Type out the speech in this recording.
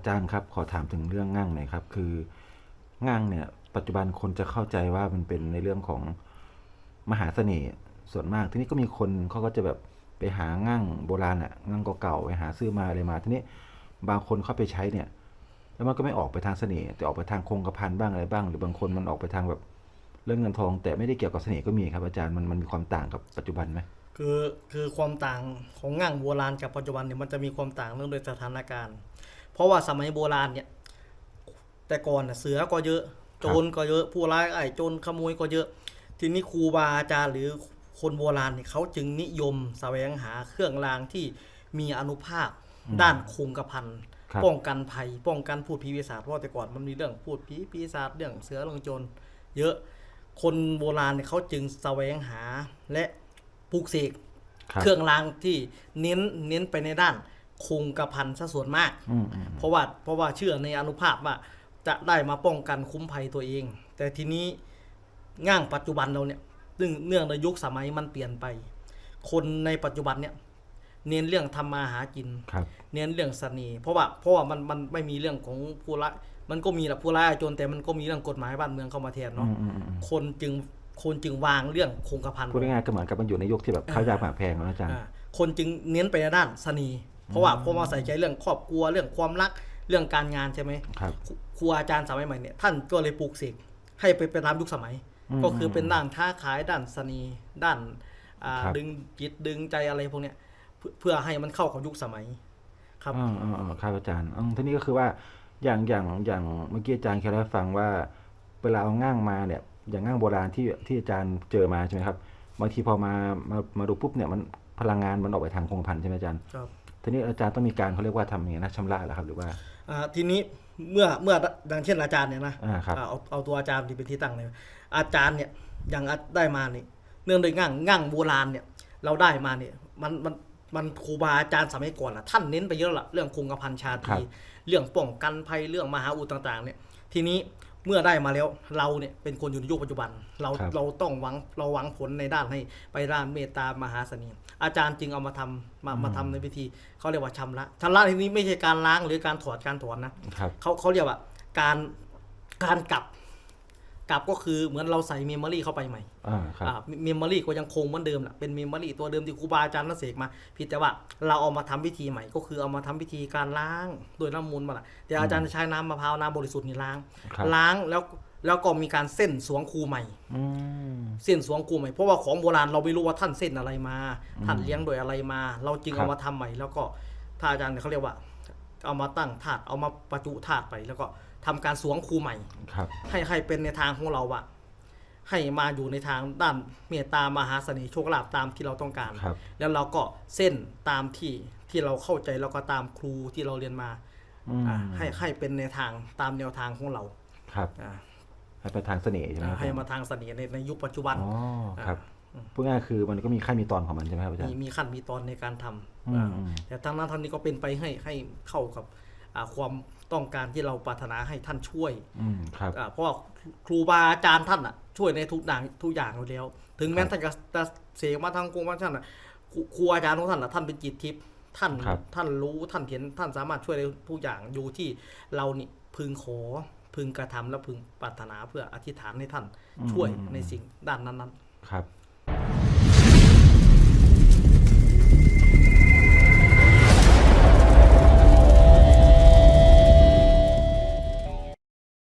อาจารย์ครับ ขอถามถึงเรื่องง่างหน่อยครับ คือง่างเนี่ย ปัจจุบันคนจะเข้าใจว่ามันเป็นในเรื่องของมหาเสน่ห์ส่วนมาก ทีนี้ก็มีคนเขาก็จะแบบไปหาง่างโบราณอะง่างเก่าๆไปหาซื้อมาอะไรมา ทีนี้บางคนเข้าไปใช้เนี่ย แล้วมันก็ไม่ออกไปทางเสน่ห์แต่ออกไปทางคงกระพันบ้างอะไรบ้าง หรือบางคนมันออกไปทางแบบเรื่องเงินทอง แต่ไม่ได้เกี่ยวกับเสน่ห์ก็มีครับอาจารย์มันมันมีความต่างกับปัจจุบันไหม คือคือความต่างของง่างโบราณกับปัจจุบันเนี่ยมันจะมีความต่างเรื่องโดยสถานการณ์ เพราะว่าสมัยโบราณเนี่ยแต่ก่อนน่ะเสือก็เยอะโจรก็เยอะผู้ร้ายไอ้โจรขโมยก็เยอะ ทีนี้ครูบาอาจารย์หรือคนโบราณเนี่ยเขาจึงนิยมแสวงหาเครื่องรางที่มีอานุภาพด้านคงกระพันครับป้องกันภัย ป้องกันพูดผีปีศาจเพราะว่าแต่ก่อนมันมีเรื่องพูดผีปีศาจเรื่องเสือเรื่องโจรเยอะคนโบราณเนี่ยเขาจึงแสวงหาและ ปลูกเสกครับเครื่องรางที่เน้นเน้นไปในด้านคงกระพันซะส่วนมากอืมอืมเพราะว่าเพราะว่าเชื่อในอนุภาพว่าจะได้มาป้องกันคุ้มภัยตัวเอง แต่ทีนี้ง่างปัจจุบันเราเนี่ยเนื่องเนื่องในยุคสมัยมันเปลี่ยนไป คนในปัจจุบันเนี่ยเน้นเรื่องทำมาหากินครับเน้นเรื่องเสน่ห์เพราะว่าเพราะว่ามันมันไม่มีเรื่องของผู้ร้ายมันก็มีแหละผู้ร้ายโจรแต่มันก็มีเรื่องกฎหมายบ้านเมืองเข้ามาแทนอืเนาะมอืมอืมคนจึง คนจึงวางเรื่องคงกระพันพูดง่ายๆก็เหมือนกับมันอยู่ในยุคที่แบบข้าวยากหมากแพงนะอาจารย์อ่าคนจึงเน้นไปในด้านเสน่ห์เพราะว่าเพราะว่าใส่ใจเรื่องครอบครัวเรื่องความรักเรื่องการงานใช่ไหมครับครูครูอาจารย์สมัยใหม่เนี่ยท่านก็เลยปลูกเสกให้ไปไปตามยุคสมัยอืมก็คือเป็นด้านค้าขายด้านเสน่ห์ด้านอ่าครับดึงจิตดึงใจอะไรพวกเนี้ยเพื่อเพื่อให้มันเข้ากับยุคสมัย ครับอ่าอ่าอ่าครับอาจารย์อืมทีนี้ก็คือว่าอย่างอย่างอย่างเมื่อกี้อาจารย์เคยเล่าให้ฟังว่า เวลาเอาง่างมาเนี่ย อย่างง่างโบราณที่ที่อาจารย์เจอมาใช่ไหมครับบางทีพอมามามาดูปุ๊บเนี่ยมันพลังงานมันออกไปทางคงกระพันใช่ไหมอาจารย์ครับทีนี้อาจารย์ต้องมีการเขาเรียกว่าทำอย่างไงนะชำระเหรอครับหรือว่าอ่าทีนี้เมื่อเมื่อดังเช่นอาจารย์เนี่ยนะอ่าครับอ่าเอาเอาตัวอาจารย์ที่เป็นที่ตั้งเลยอาจารย์เนี่ยอย่างอาได้มาเนี่ยเนื่องโดยง่างง่างโบราณเนี่ยเราได้มาเนี่ยมันมันมันครูบาอาจารย์สมัยก่อนล่ะท่านเน้นไปเยอะละเรื่องคงกระพันชาตครัรีบเรื่องป้องกันภัยเรื่องมหาอุดต่าง ๆ เนี่ย ทีนี้ เมื่อได้มาแล้วเราเนี่ยเป็นคนอยู่ในยุคปัจจุบัน เราครับ เราต้องหวังเราหวังผลในด้านให้ไปด้านเมตตามหาเสน่ห์อาจารย์จึงเอามาทำมามาทำในพิธีเขาเรียกว่าชำระชำระทีนี้ไม่ใช่การล้างหรือการถอดการถอนนะ ครับ เขาเขาเรียกว่าการการกลับ กลับก็คือเหมือนเราใส่เมมโมรีเข้าไปใหม่อ่าครับ เมมโมรีก็ยังคงเหมือนเดิมแหละเป็นเมมโมรีตัวเดิมที่ครูบาอาจารย์นักเสกมาเพียงแต่ว่าเราเอามาทำพิธีใหม่ก็คือเอามาทำพิธีการล้างโดยน้ำมูลมาละแต่อาจารย์จะใช้น้ำมะพร้าวน้ำบริสุทธิ์นี่ล้างครับล้างแล้วแล้วก็มีการเส้นสวงครูใหม่อืมเส้นสวงครูใหม่ เพราะว่าของโบราณเราไม่รู้ว่าท่านเส้นอะไรมา ท่านเลี้ยงโดยอะไรมา เราจึงครับเอามาทำใหม่ แล้วก็พระอาจารย์เนี่ยเขาเรียกว่า เอามาตั้งถาดเอามาประจุถาดไป แล้วก็ทำการสวงครูใหม่ ครับ ให้ให้เป็นในทางของเราอะให้มาอยู่ในทางด้านเมตตามหาเสน่ห์โชคลาภตามที่เราต้องการ ครับ แล้วเราก็เส้นตามที่ที่เราเข้าใจแล้วก็ตามครูที่เราเรียนมาอืมอ่าให้ให้เป็นในทางตามแนวทางของเราครับ อ่าให้ไปทางเสน่ห์ใช่ไหมครับให้มาทางเสน่ห์ในในยุคปัจจุบัน อ๋อครับ พูดง่ายๆคือมันก็มีขั้นมีตอนของมันใช่ไหมครับอาจารมีย์ มีขั้นมีตอนในการทอืมำอ่าอืมแต่ทั้งนั้นทั้งนี้ก็เป็นไปให้ให้เข้ากับอ่าความต้องการที่เราปรารถนาให้ท่านช่วยอืมครับ อ่าเพราะว่าครูบาอาจารย์ท่านอะช่วยในทุกอย่างทุกอย่างอยู่แล้ว ถึงแม้ท่านจะจะเสกมาทางกรุงว่าท่านอะครูครูอาจารย์ของท่านอะท่านเป็นจิตทิพย์ท่านครับ ท่านรู้ท่านเห็นท่านสามารถช่วยได้ทุกอย่างอยู่ที่เรานี่พึงขอพึงกระทำและพึงปรารถนาเพื่ออธิษฐานให้ท่านช่วยในสิ่งด้านนั้นๆ ครับ